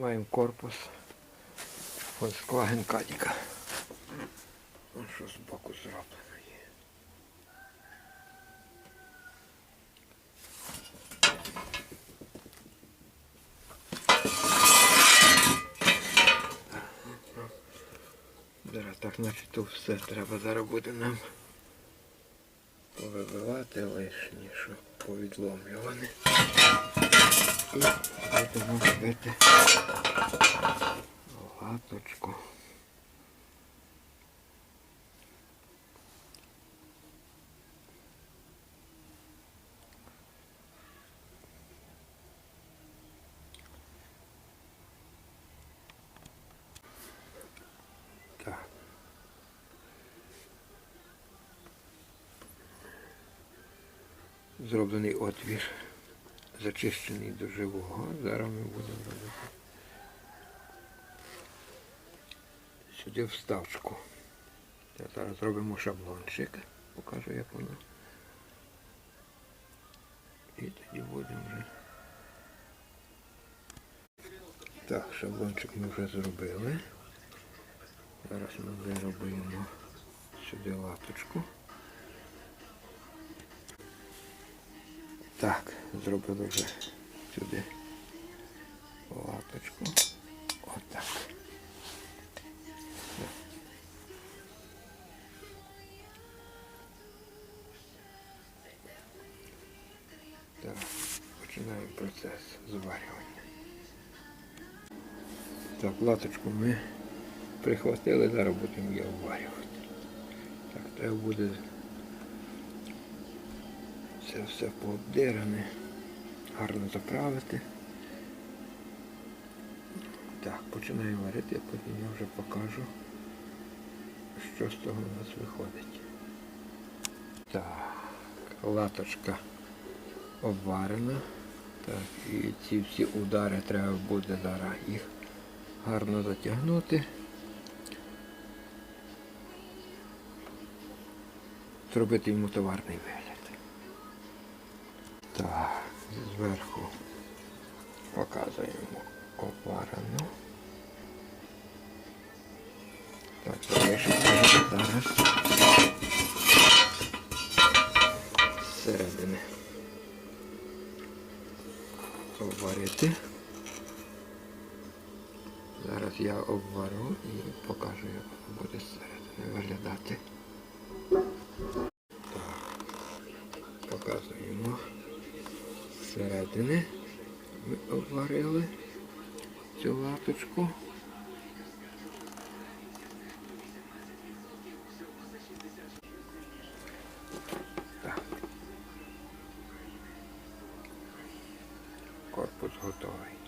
Маємо корпус Volkswagen Кадіка. Ну що з боку зроблено є. Зараз так, значить, тут все треба буде нам повибивати лишні, що повідломлюване. І будемо робити латочку. Так. Зроблений отвір, зачищений до живого. Зараз ми будемо робити сюди вставочку. Зараз зробимо шаблончик, покажу як воно. І тоді будемо вже. Так, шаблончик ми вже зробили. Зараз ми виробимо сюди латочку. Так, зробили вже сюди латочку. Отак. Так, починаємо процес зварювання. Так, латочку ми прихватили, зараз будемо її обварювати. Так, треба буде це все пообдиране, гарно заправити. Так, починаємо варити, а потім я вже покажу, що з того у нас виходить. Так, латочка обварена. Так, і ці всі удари треба буде зараз їх гарно затягнути. Зробити йому товарний вигляд. Так, зверху показуємо обварену. Так, зараз зсередини обварити. Зараз я обварю і покажу, як буде зсередини виглядати. Так, показуємо зсередини. Ми обварили цю латочку. Так. Корпус готовий.